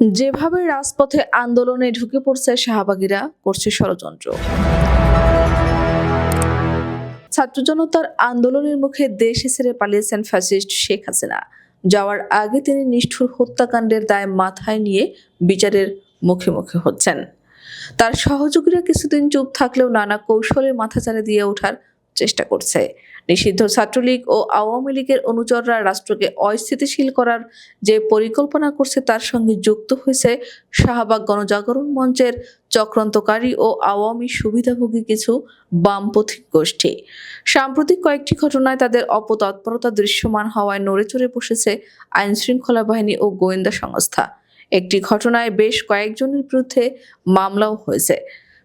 যেভাবে রাজপথে আন্দোলনে ঢুকে পড়ছে শাহবাগীরা, করছে ষড়যন্ত্র। ছাত্র জনতার আন্দোলনের মুখে দেশ ছেড়ে পালিয়েছেন ফ্যাসিস্ট শেখ হাসিনা। যাওয়ার আগে তিনি নিষ্ঠুর হত্যাকাণ্ডের দায় মাথায় নিয়ে বিচারের মুখে মুখে হচ্ছেন। তার সহযোগীরা কিছুদিন চুপ থাকলেও নানা কৌশলে মাথাচাড়া দিয়ে ওঠার চেষ্টা করছে। নিষিদ্ধ ছাত্রলীগ ও আওয়ামী লীগের অনুচররা রাষ্ট্রকে অস্থিতিশীল করার যে পরিকল্পনা করছে তার সঙ্গে যুক্ত হয়েছে শাহবাগ গণজাগরণ মঞ্চের চক্রান্তকারী ও আওয়ামী সুবিধাভোগী কিছু বামপন্থী গোষ্ঠী। সাম্প্রতিক কয়েকটি ঘটনায় তাদের অপতৎপরতা দৃশ্যমান হওয়ায় নড়ে চড়ে বসেছে আইন শৃঙ্খলা বাহিনী ও গোয়েন্দা সংস্থা। একটি ঘটনায় বেশ কয়েকজনের বিরুদ্ধে মামলাও হয়েছে।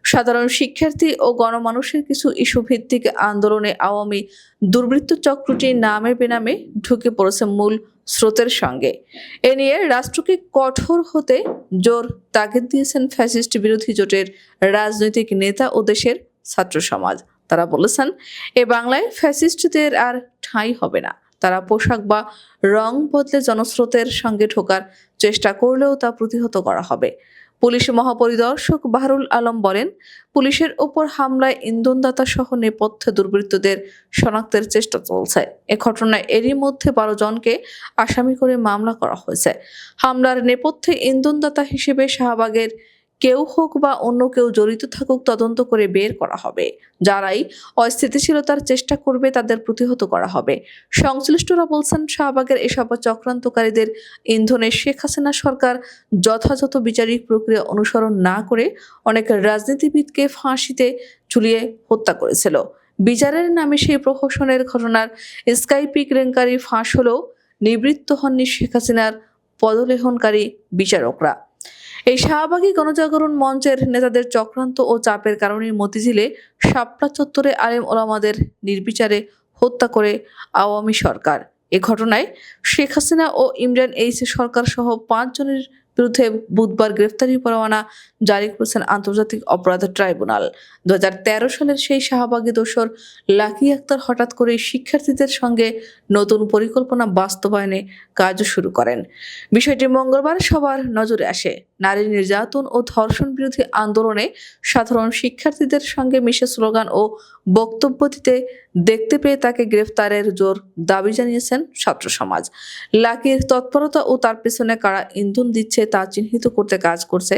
সাধারণ শিক্ষার্থী ও গণমানুষের কিছু ইস্যু ভিত্তিক আন্দোলনে আওয়ামী দুর্বৃত্ত চক্রটি নামে বেনামে ঢুকে পড়েছে মূল স্রোতের সঙ্গে। এ নিয়ে রাষ্ট্রকে কঠোর হতে জোর তাগিদ দিয়েছেন ফ্যাসিস্ট বিরোধী জোটের রাজনৈতিক নেতা ও দেশের ছাত্র সমাজ। তারা বলেছেন, এ বাংলায় ফ্যাসিস্টদের আর ঠাঁই হবে না। তারা পোশাক বা রং বদলে জনস্রোতের সঙ্গে ঢোকার চেষ্টা করলেও তা প্রতিহত করা হবে। পুলিশ মহাপরিদর্শক বাহরুল আলম বলেন, পুলিশের ওপর হামলায় ইন্ধনদাতা সহ নেপথ্যে দুর্বৃত্তদের শনাক্তের চেষ্টা চলছে। এ ঘটনায় এরই মধ্যে বারো জনকে আসামি করে মামলা করা হয়েছে। হামলার নেপথ্যে ইন্ধনদাতা হিসেবে শাহবাগের কেউ হোক বা অন্য কেউ জড়িত থাকুক, তদন্ত করে বের করা হবে। যারাই অস্থিতিশীলতার চেষ্টা করবে, তাদের প্রতিহত করা হবে। সংশ্লিষ্টরা বলছেন, শাহবাগের এসব চক্রান্তকারীদের ইন্ধনে শেখ হাসিনা সরকার যথাযথ বিচারিক প্রক্রিয়া অনুসরণ না করে অনেক রাজনীতিবিদকে ফাঁসিতে ঝুলিয়ে হত্যা করেছিল। বিচারের নামে সেই প্রহসনের ঘটনার স্কাইপি কেলেঙ্কারি ফাঁস হলেও নিবৃত্ত হননি শেখ হাসিনার পদলেহনকারী বিচারকরা। এই শাহবাগী গণজাগরণ মঞ্চের নেতাদের চক্রান্ত ও চাপের কারণে মতিঝিলে শাপলা চত্বরে আলেম ওলামাদের নির্বিচারে হত্যা করে আওয়ামী সরকার। এ ঘটনায় শেখ হাসিনা ও ইমরান এইস সরকার সহ পাঁচজনের বিরুদ্ধে বুধবার গ্রেফতারি পরোয়ানা জারি করেছেন আন্তর্জাতিক অপরাধ ট্রাইব্যুনাল। দু হাজার তেরো সালের সেই শাহবাগী দোসর লাকি আক্তার হঠাৎ করে শিক্ষার্থীদের সঙ্গে নতুন পরিকল্পনা বাস্তবায়নে কাজ শুরু করেন। বিষয়টি মঙ্গলবার সবার নজরে আসে। নারী নির্যাতন ও ধর্ষণ বিরোধী আন্দোলনে সাধারণ শিক্ষার্থীদের সঙ্গে মিশে স্লোগান ও বক্তব্য দিতে দেখতে পেয়ে তাকে গ্রেফতারের জোর দাবি জানিয়েছেন ছাত্র সমাজ লাকির তৎপরতা ও তার পেছনে কারা ইন্ধন দিচ্ছে তা চিহ্নিত করতে কাজ করছে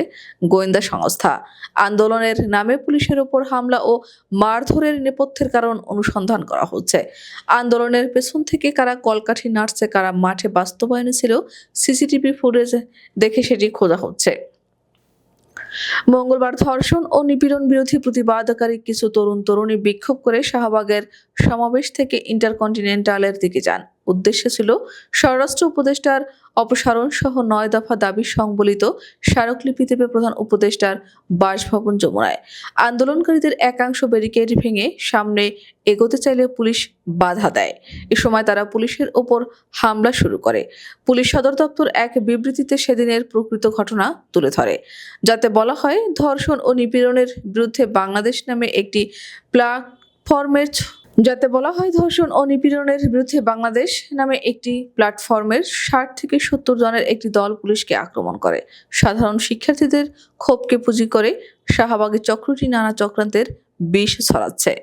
গোয়েন্দা সংস্থা। আন্দোলনের নামে পুলিশের ওপর হামলা ও মারধরের নেপথ্যের কারণ অনুসন্ধান করা হচ্ছে। আন্দোলনের পেছন থেকে কারা কলকাঠি নাড়ছে, কারা মাঠে বাস্তবায়নে ছিল, সিসিটিভি ফুটেজ দেখে সেটি খোঁজা হচ্ছে। মঙ্গলবার ধর্ষণ ও নিপীড়ন বিরোধী প্রতিবাদকারী কিছু তরুণ তরুণী বিক্ষোভ করে শাহবাগের সমাবেশ থেকে ইন্টারকন্টিনেন্টালের দিকে যান। উদ্দেশ্য ছিল স্বরাষ্ট্র উপদেষ্টার অপসারণ সহ নয় দফা দাবি সংবলিত স্মারকলিপি দেবে প্রধান উপদেষ্টার বাসভবন যমুনায়। আন্দোলনকারীদের একাংশ ব্যারিকেড ভেঙে সামনে এগোতে চাইলে পুলিশ বাধা দেয়। এ সময় তারা পুলিশের ওপর হামলা শুরু করে। পুলিশ সদর দপ্তর এক বিবৃতিতে সেদিনের প্রকৃত ঘটনা তুলে ধরে। যাতে বলা হয়, ধর্ষণ ও নিপীড়নের বিরুদ্ধে বাংলাদেশ নামে একটি প্ল্যাটফর্মের যাতে বলা হয় ধর্ষণ ও নিপীড়নের বিরুদ্ধে বাংলাদেশ নামে একটি প্ল্যাটফর্মের ষাট থেকে সত্তর জনের একটি দল পুলিশকে আক্রমণ করে। সাধারণ শিক্ষার্থীদের ক্ষোভকে পুঁজি করে শাহবাগের চক্রটি নানা চক্রান্তের বিষ ছড়াচ্ছে।